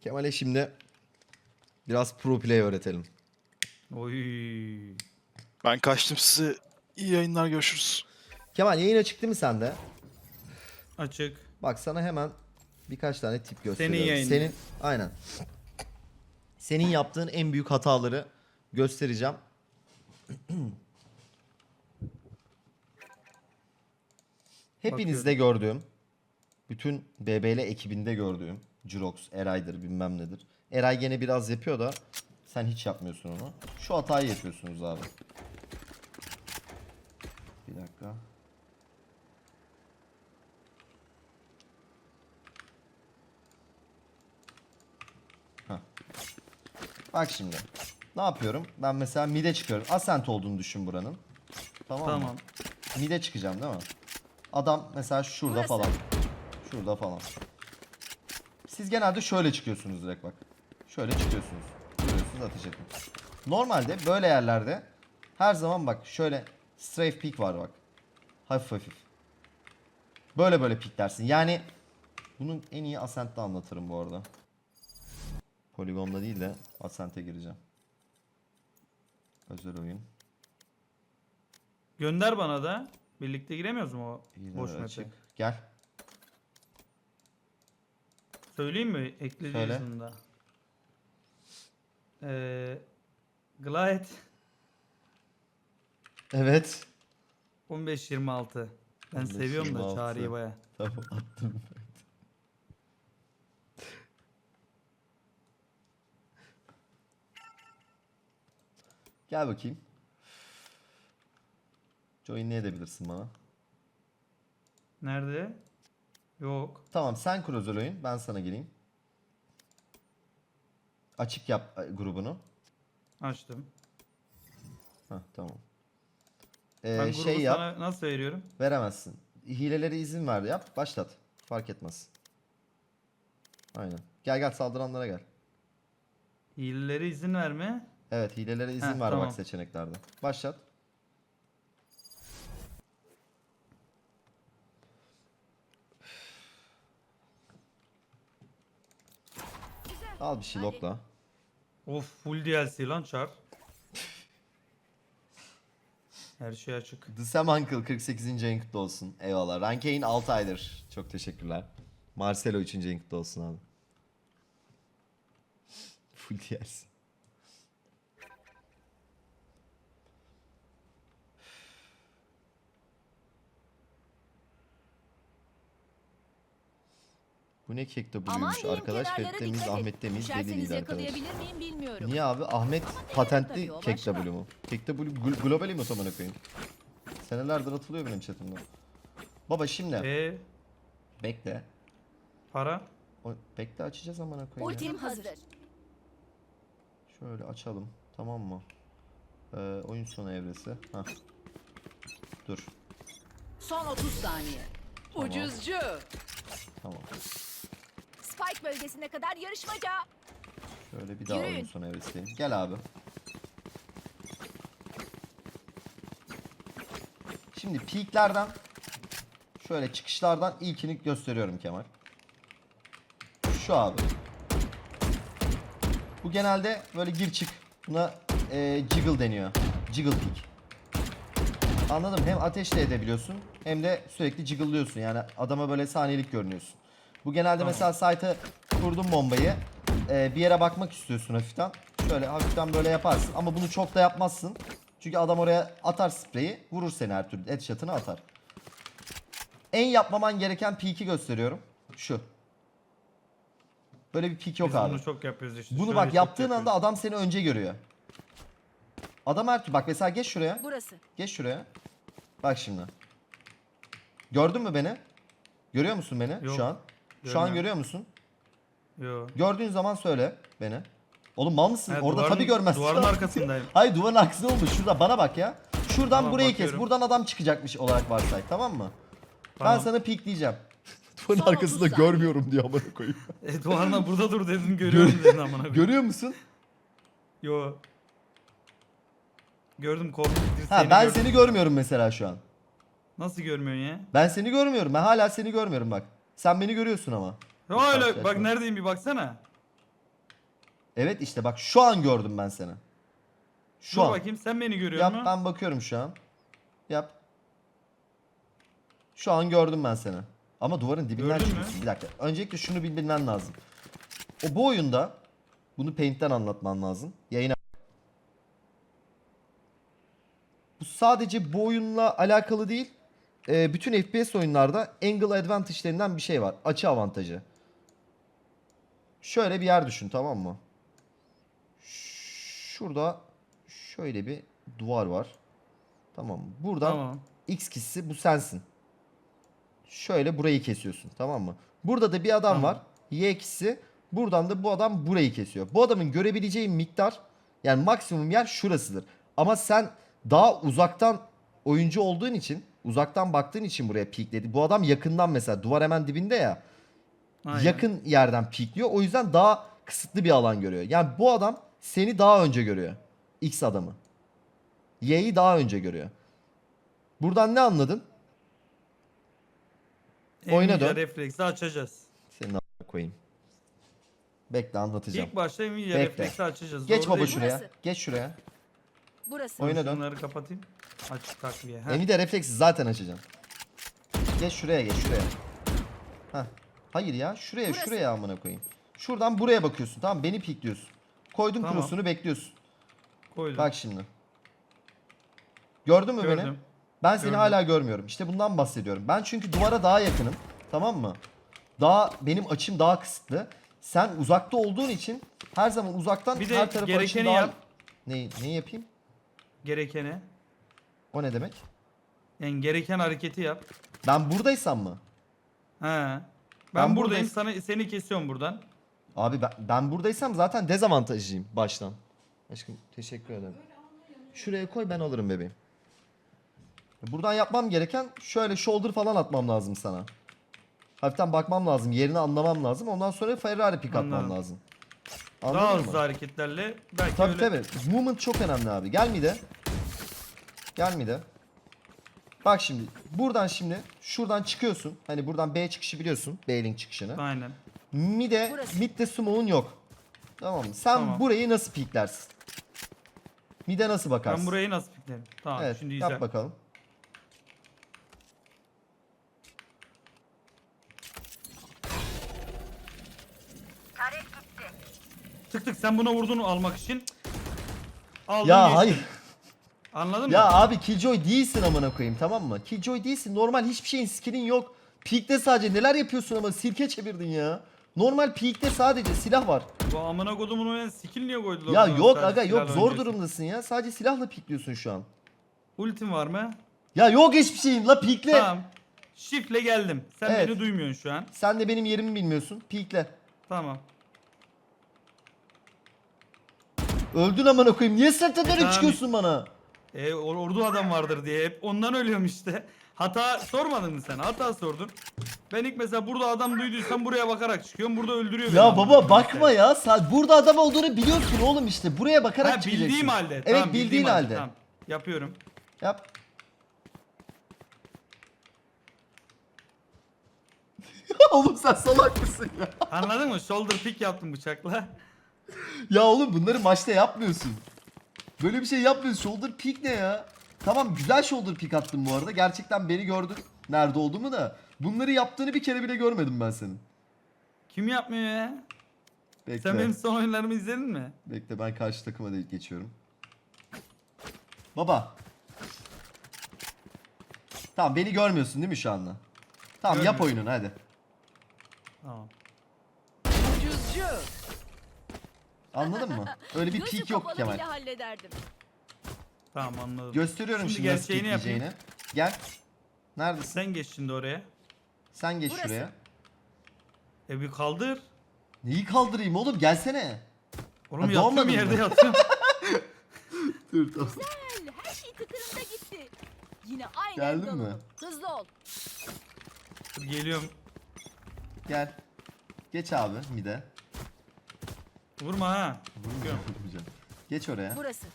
Kemal'e şimdi biraz pro play öğretelim. Oy. Ben kaçtım size. İyi yayınlar görüşürüz. Kemal yayına çıktı mı sende? Açık. Bak sana hemen birkaç tane tip gösteriyorum. yayını. Senin aynen. Senin yaptığın en büyük hataları göstereceğim. Hepinizde gördüğüm, bütün BBL ekibinde gördüğüm, Jirox, Eray'dır bilmem nedir. Eray gene biraz yapıyor da sen hiç yapmıyorsun onu. Şu hatayı yapıyorsunuz abi. Bir dakika. Bak şimdi. Ne yapıyorum? Ben mesela mide çıkıyorum. Ascent olduğunu düşün buranın. Tamam, mı? Tamam. Mide çıkacağım değil mi? Adam mesela şurada Burası. falan. Şurada falan. Siz genelde şöyle çıkıyorsunuz direkt bak. Şöyle çıkıyorsunuz. Görüyorsunuz ateş etmek. Normalde böyle yerlerde her zaman bak şöyle strafe peak var bak. Hafif hafif. Böyle böyle piklersin. Yani bunun en iyi Ascent'te anlatırım bu arada. Poligonda değil de Ascent'e gireceğim. Özel oyun. Gönder bana da. Birlikte giremiyoruz mu o İyi boş map'e? Gel. Söyleyeyim mi? Ekleyeceğiz Söyle. da. Ee, Glide Evet. 15-26. Ben seviyorum da 15-26. çağrıyı baya. Tamam attım. Gel bakayım. Join ne edebilirsin bana? Nerede? Yok. Tamam sen özel oyun. Ben sana geleyim. Açık yap e, grubunu. Açtım. Heh, tamam. Ee, ben grubu şey yap. sana nasıl veriyorum? Veremezsin. Hilelere izin ver yap. Başlat. Fark etmez. Aynen. Gel gel saldıranlara gel. Hilelere izin verme. Evet hilelere izin Heh, var tamam. bak seçeneklerde. Başlat. Al bir şey lokla. Of full DLC lan çar. Her şey açık. The Sam Uncle 48. ayın kutlu olsun. Eyvallah. Rankein 6 aydır. Çok teşekkürler. Marcelo 3. ayın kutlu olsun abi. Full DLC. Bu ne kek Aman W'ymuş diyeyim arkadaş. kenarlara Ferit Temiz, dikkat et. Ahmet Temiz deli Düşerseniz değil arkadaş. yakalayabilir miyim bilmiyorum. Niye abi? Ahmet patentli takıyor, kek başla. W mu? Kek W gl- globali mi otomana koyayım? Senelerdir atılıyor benim chatimde. Baba şimdi E bekle. para? O, bekle açacağız amına koyayım. ya. Ultim hazır. Şöyle açalım. Tamam mı? Ee, oyun sonu evresi. Hah. Dur. Son 30 saniye. Tamam. Ucuzcu. Tamam. Spike bölgesine kadar yarışmaca. Şöyle bir daha Yürüyün. oyun sonu. Gel abi. Şimdi peaklerden şöyle çıkışlardan ilkini gösteriyorum Kemal. Şu abi. Bu genelde böyle gir çık. Buna e, jiggle deniyor. Jiggle peak. Anladım. Hem ateş de edebiliyorsun hem de sürekli jiggle'lıyorsun. Yani adama böyle saniyelik görünüyorsun. Bu genelde Tamam. mesela site'e kurdun bombayı. e, bir yere bakmak istiyorsun hafiften. Şöyle hafiften böyle yaparsın ama bunu çok da yapmazsın. Çünkü adam oraya atar spreyi, vurur seni her türlü. Headshot'ını atar. En yapmaman gereken peak'i gösteriyorum. Şu. Böyle bir peak yok Biz abi. bunu çok yapıyoruz işte. Bunu Şöyle bak yaptığın yapıyoruz. anda adam seni önce görüyor. Adam her türlü bak mesela geç şuraya. Burası. Geç şuraya. Bak şimdi. Gördün mü beni? Görüyor musun beni Yok, şu an? Şu an görmüyorum. görüyor musun? Yo. Gördüğün zaman söyle beni. Oğlum mal mısın? Ha, Orada duvarın- tabii görmezsin. Duvarın arkasındayım. Hayır duvarın arkasında olmuş. Şurada bana bak ya. Şuradan Tamam, burayı bakıyorum. kes. Buradan adam çıkacakmış olarak varsay. Tamam mı? Ben Tamam. sana pik diyeceğim. Son Duvarın 30 arkasında saniye. görmüyorum diyor amına koyayım. E duvarına burada dur dedim görüyorum dedin amına koyayım. Görüyor musun? Yo. Gördüm korktum. Ha ben seni görmüyorum mesela şu an. Nasıl görmüyorsun ya? Ben seni görmüyorum. Ben hala seni görmüyorum bak. Sen beni görüyorsun ama. Karşılaşma. bak neredeyim bir baksana. Evet işte bak şu an gördüm ben seni. Şu Dur an. bakayım sen beni görüyor Yap musun? ben bakıyorum şu an. Yap. Şu an gördüm ben seni. Ama duvarın dibinden Gördün mü? çıkıyorsun. Bir dakika. Öncelikle şunu bil- bilmen lazım. O bu oyunda bunu Paint'ten anlatman lazım. Yayına Bu sadece bu oyunla alakalı değil. Ee, bütün FPS oyunlarda angle advantage'lerinden bir şey var. Açı avantajı. Şöyle bir yer düşün tamam mı? Şurada şöyle bir duvar var. Tamam mı? Buradan Tamam. X kişisi bu sensin. Şöyle burayı kesiyorsun tamam mı? Burada da bir adam Tamam. var. Y kişisi. Buradan da bu adam burayı kesiyor. Bu adamın görebileceği miktar yani maksimum yer şurasıdır. Ama sen daha uzaktan oyuncu olduğun için uzaktan baktığın için buraya pikledi. Bu adam yakından mesela duvar hemen dibinde ya. Aynen. Yakın yerden pikliyor. O yüzden daha kısıtlı bir alan görüyor. Yani bu adam seni daha önce görüyor. X adamı. Y'yi daha önce görüyor. Buradan ne anladın? oyuna Nvidia dön. refleksi açacağız. Senin a**ına koyayım. Bekle anlatacağım. İlk başta Nvidia Bekle. refleksi açacağız. Geç Doğru baba değil mi? şuraya. Burası. Geç şuraya. Burası. Oyna dön. Şunları kapatayım. Açık takviye. Ha. Nvidia refleksi zaten açacağım. Geç şuraya geç şuraya. Heh. Hayır ya şuraya Burası. şuraya amına koyayım. Şuradan buraya bakıyorsun tamam beni pikliyorsun. Koydum Tamam. krosunu bekliyorsun. Koydum. Bak şimdi. Gördün mü beni? Gördüm. Ben seni Gördüm. hala görmüyorum. İşte bundan bahsediyorum. Ben çünkü duvara daha yakınım. Tamam mı? Daha benim açım daha kısıtlı. Sen uzakta olduğun için her zaman uzaktan Bir de her tarafa açın gerekeni daha... yap. Ne, neyi yapayım? Gerekeni. O ne demek? Yani gereken hareketi yap. Ben buradaysam mı? He. Ben, Ben buradayım. buradayım. Sana seni kesiyorum buradan. Abi ben, ben buradaysam zaten dezavantajlıyım baştan. Aşkım teşekkür ederim. Şuraya koy ben alırım bebeğim. Buradan yapmam gereken şöyle shoulder falan atmam lazım sana. Hafiften bakmam lazım. Yerini anlamam lazım. Ondan sonra Ferrari pick atmam Anladım. lazım. Daha Anladın hızlı mı? hareketlerle belki Tabii öyle. tabii. Movement çok önemli abi. Gel mi de? Gel mi de? Bak şimdi. Buradan şimdi. Şuradan çıkıyorsun. Hani buradan B çıkışı biliyorsun. B-link çıkışını. Aynen. Mide, midde smoke'un yok. Tamam mı? Sen Tamam. burayı nasıl piklersin? Mide nasıl bakarsın? Ben burayı nasıl piklerim? Tamam Evet, şimdi yap bakalım. Tık tık sen buna vurdun almak için. Aldın Ya geçtin. hayır. Anladın mı? Ya abi Killjoy değilsin amına koyayım tamam mı? Killjoy değilsin. Normal hiçbir şeyin skillin yok. Peak'te sadece neler yapıyorsun ama sirke çevirdin ya. Normal peak'te sadece silah var. Bu amına kodumun oyuna skill niye koydular? Ya yok aga yok zor öncesi? durumdasın ya. Sadece silahla pikliyorsun şu an. Ultim var mı? Ya yok hiçbir şeyin la pikle. Tamam. Shift'le geldim. Sen Evet. beni duymuyorsun şu an. Sen de benim yerimi bilmiyorsun. Pikle. Tamam. Öldün amına koyayım. Niye sırta dönüp çıkıyorsun bana? E or- ordu adam vardır diye hep ondan ölüyorum işte. Hata sormadın mı sen? Hata sordun. Ben ilk mesela burada adam duyduysam buraya bakarak çıkıyorum. Burada öldürüyor beni. Ya baba bakma ya. Sa- Burada adam olduğunu biliyorsun oğlum işte. Buraya bakarak Ha çıkacaksın. bildiğim halde. Evet Tamam, bildiğin bildiğim halde. Tamam. Yapıyorum. Yap. oğlum sen salak mısın ya? Anladın mı? Shoulder pick yaptım bıçakla. Ya oğlum bunları maçta yapmıyorsun. Böyle bir şey yapmıyorsun. Shoulder pick ne ya? Tamam güzel shoulder pick attın bu arada. Gerçekten beni gördün. Nerede olduğumu da. Bunları yaptığını bir kere bile görmedim ben senin. Kim yapmıyor ya? Bekle. Sen benim son oyunlarımı izledin mi? Bekle ben karşı takıma da geçiyorum. Baba. Tamam beni görmüyorsun değil mi şu anda? Tamam yap Görmüyorum. oyununu hadi. Tamam. Ucuzcu. Anladın mı? Öyle bir Gözü peek yok kapalı Kemal. bile hallederdim. Tamam anladım. Gösteriyorum Şimdi şimdi, nasıl gerçeğini yapayım. peekleyeceğini. Gel. Neredesin? Sen geç şimdi oraya. Sen geç Burası. şuraya. E bir kaldır. Neyi kaldırayım oğlum gelsene. Oğlum Ha, yatıyorum doğmadın yerde mı? yatıyorum. Dur tamam. Gel, Her şey tıkırında gitti. Yine aynı Geldin evde mi? olalım. Hızlı ol. Dur, Geliyorum. Gel. Geç abi mide. Vurma ha. Vurmayacağım, vurmayacağım. Geç oraya. Burası.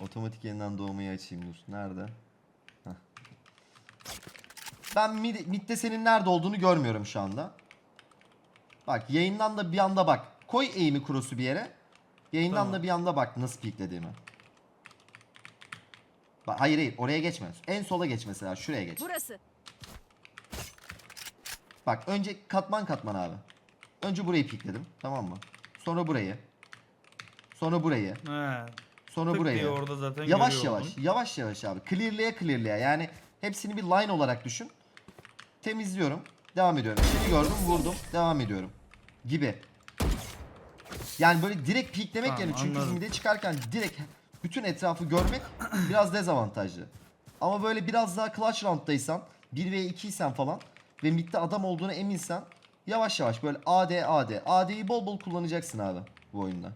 Otomatik yeniden doğmayı açayım dur. Nerede? Heh. Ben mid, midde senin nerede olduğunu görmüyorum şu anda. Bak yayından da bir anda bak. Koy eğimi cross'u bir yere. Yayından Tamam. da bir anda bak nasıl piklediğimi. Bak hayır hayır oraya geçme. En sola geç mesela şuraya geç. Burası. Bak önce katman katman abi. Önce burayı pikledim tamam mı? Sonra burayı. Sonra burayı. He. Sonra Tık burayı. diye orada zaten Yavaş görüyor yavaş, oldum. yavaş yavaş abi. Clear'leye clear'leye. Yani hepsini bir line olarak düşün. Temizliyorum. Devam ediyorum. Şimdi gördüm, vurdum. Devam ediyorum. Gibi. Yani böyle direkt peeklemek Tamam, yani çünkü anladım. çıkarken direkt bütün etrafı görmek biraz dezavantajlı. Ama böyle biraz daha clutch round'daysan 1 ve 2 isen falan ve midde adam olduğuna eminsen yavaş yavaş böyle AD AD AD'yi bol bol kullanacaksın abi bu oyunda.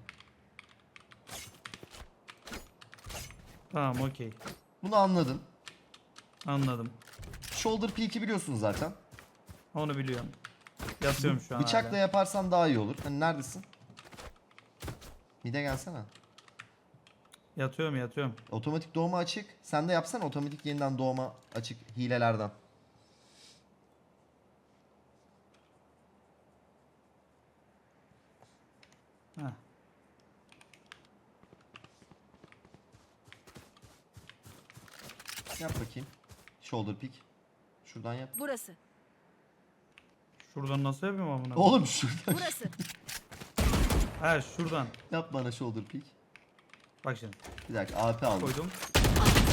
Tamam okey. Bunu anladın. Anladım. Shoulder peek'i biliyorsun zaten. Onu biliyorum. Yatıyorum şu an Bıçakla hala. yaparsan daha iyi olur. Hani neredesin? Mide gelsene. Yatıyorum yatıyorum. Otomatik doğma açık. Sen de yapsana otomatik yeniden doğma açık hilelerden. Heh. Yap bakayım. Shoulder peek. Şuradan yap. Burası. Şuradan nasıl yapayım amına? Oğlum şuradan Burası. He şuradan. yap bana shoulder peek. Bak şimdi. Bir dakika AP aldım. Koydum.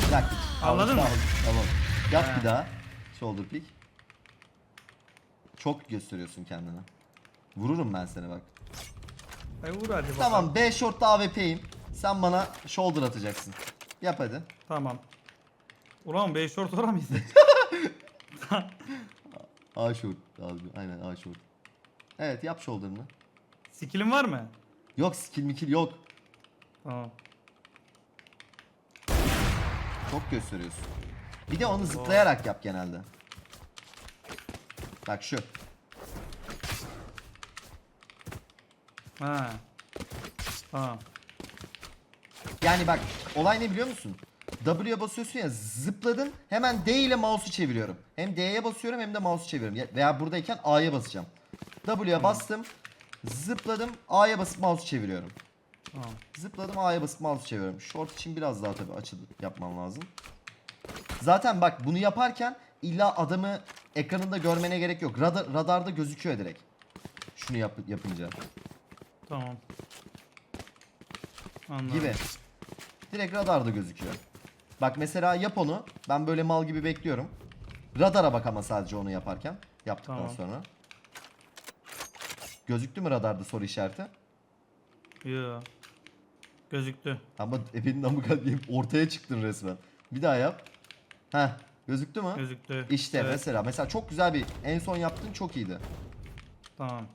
Bir dakika. Anladın mı? Aldım, Tamam. Yap He. bir daha. Shoulder peek. Çok gösteriyorsun kendini. Vururum ben seni bak. Ay vur hadi bakalım. Tamam B short'ta AWP'yim. Sen bana shoulder atacaksın. Yap hadi. Tamam. Ulan 5 short var mıydı? A short abi. Aynen A short. Evet yap shoulder'ını. Skill'in var mı? Yok skill mikil yok. Tamam. Çok gösteriyorsun. Bir de onu zıplayarak yap genelde. Bak şu. Ha. Tamam. Yani bak olay ne biliyor musun? W'ye basıyorsun ya zıpladım hemen D ile mouse'u çeviriyorum. Hem D'ye basıyorum hem de mouse'u çeviriyorum. Ya- Veya buradayken A'ya basacağım. W'ye bastım. Zıpladım A'ya basıp mouse'u çeviriyorum. Tamam. Zıpladım A'ya basıp mouse çeviriyorum. Short için biraz daha tabii açılı yapmam lazım. Zaten bak bunu yaparken illa adamı ekranında görmene gerek yok. Radar, radarda gözüküyor direkt. Şunu yap, yapınca Tamam. Anladım. gibi. Direkt radarda gözüküyor. Bak mesela yap onu. Ben böyle mal gibi bekliyorum. Radara bak ama sadece onu yaparken. Yaptıktan Tamam. sonra. Gözüktü mü radarda soru işareti? Yo. Gözüktü. Ama ebenin amı diyeyim ortaya çıktın resmen. Bir daha yap. Heh gözüktü mü? Gözüktü. İşte Evet, mesela mesela çok güzel bir en son yaptığın çok iyiydi. Tamam.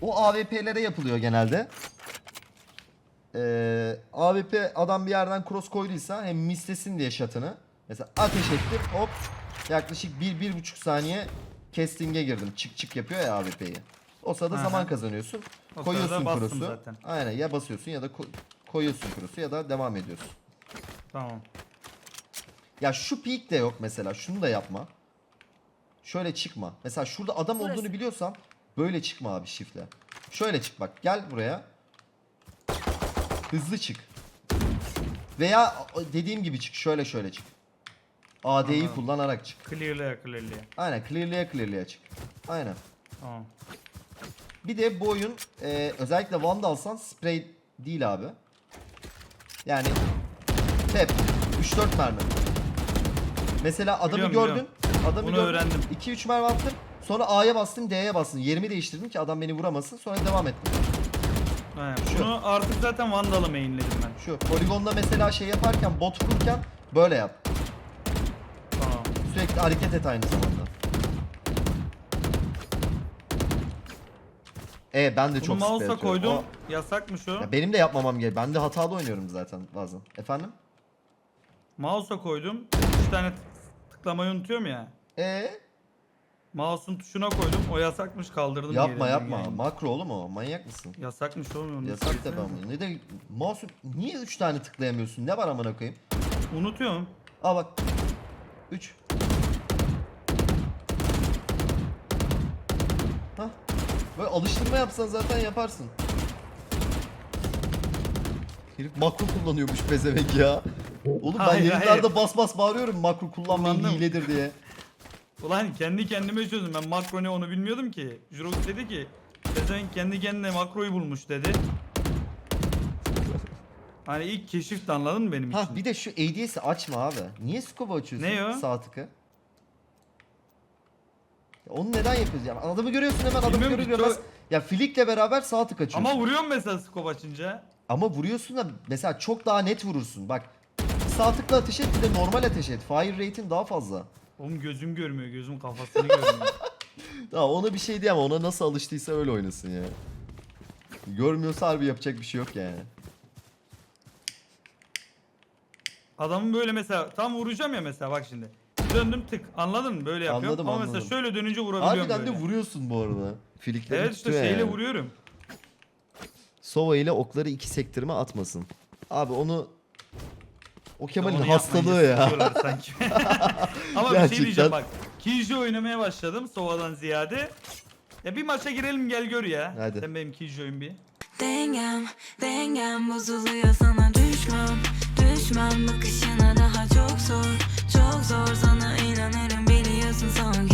O AWP'lere yapılıyor genelde. Ee, AWP adam bir yerden cross koyduysa hem mislesin diye şatını. Mesela ateş ettim hop yaklaşık 1-1,5 saniye casting'e girdim. Çık çık yapıyor ya AWP'yi. O sırada Aha. zaman kazanıyorsun. O koyuyorsun cross'u. zaten. Aynen ya basıyorsun ya da ko- koyuyorsun cross'u ya da devam ediyorsun. Tamam. Ya şu peak de yok mesela. Şunu da yapma. Şöyle çıkma. Mesela şurada adam Burası. olduğunu biliyorsam böyle çıkma abi shiftle. Şöyle çık bak. Gel buraya. Hızlı çık. Veya dediğim gibi çık. Şöyle şöyle çık. AD'yi Anladım. kullanarak çık. Clear'laya clear'laya. Aynen. Clear'laya clear'laya çık. Aynen. Tamam. Bir de bu oyun e, özellikle Vandalsan spray değil abi. Yani tep 3-4 mermi. Mesela adamı Biliyorum, gördün. biliyorum. Adamı Bunu gördün. öğrendim. 2-3 mermi attım. Sonra A'ya bastım, D'ye bastım. Yerimi değiştirdim ki adam beni vuramasın. Sonra devam ettim. Aynen. Şu. Bunu artık zaten Vandal'ı mainledim ben. Şu poligonda mesela şey yaparken bot vururken böyle yap. Tamam. Sürekli hareket et aynı zamanda. E ben de Bunu çok spray mouse'a atıyorum. koydum. O- Yasakmış o. Ya benim de yapmamam gerek. Ben de hatalı oynuyorum zaten bazen. Efendim? Mouse'a koydum. 3 tane tık- tıklamayı unutuyorum ya. E Mouse'un tuşuna koydum. O yasakmış kaldırdım. yapma yapma. Yani. Makro oğlum o. Manyak mısın? Yasakmış olmuyor. Yasak tabii ama. Ne de mouse niye 3 tane tıklayamıyorsun? Ne var amına koyayım? Unutuyorum. Aa bak. 3. Hah. Böyle alıştırma yapsan zaten yaparsın. Herif makro kullanıyormuş pezevenk ya. Oğlum ben Hayır, yayınlarda hayır. bas bas bağırıyorum makro kullanmayın Kullandım. hiledir diye. Ulan kendi kendime çözdüm. Ben makro ne onu bilmiyordum ki. Jurox dedi ki Pezevenk kendi kendine makroyu bulmuş dedi. Hani ilk keşifti anladın mı benim Ha için? bir de şu ADS'i açma abi. Niye scope açıyorsun? Ne o? Sağ tıkı. Ya Onu neden yapıyorsun? Yani adamı görüyorsun hemen adamı Bilmiyorum görür ki, görmez. çok- Ya flickle beraber sağ tık açıyorsun. Ama Ama, vuruyorum mesela scope açınca. vuruyorsun da mesela çok daha net vurursun. Bak sağ tıkla ateş et bir de normal ateş et. Fire rate'in daha fazla. Oğlum gözüm görmüyor. Gözüm kafasını görmüyor. Tamam ona bir şey diyemem. Ona nasıl alıştıysa öyle oynasın ya. Görmüyorsa harbi yapacak bir şey yok yani. Adamın böyle mesela tam vuracağım ya mesela bak şimdi. Döndüm tık anladın mı? Böyle yapıyorum. Anladım, Ama anladım. mesela şöyle dönünce vurabiliyorum Harbiden böyle. de vuruyorsun bu arada. Flickleri Evet işte tutuyor şeyle yani. vuruyorum. Sova ile okları iki sektirme atmasın. Abi onu o Kemal'in Onu hastalığı ya. sanki. Ama bir şey diyeceğim bak. Kijo oynamaya başladım Sova'dan ziyade. Ya bir maça girelim gel gör ya. Hadi. Sen benim Kijo'yum bir. Dengem, dengem bozuluyor sana düşmem Düşmem bakışına daha çok zor Çok zor sana inanırım biliyorsun son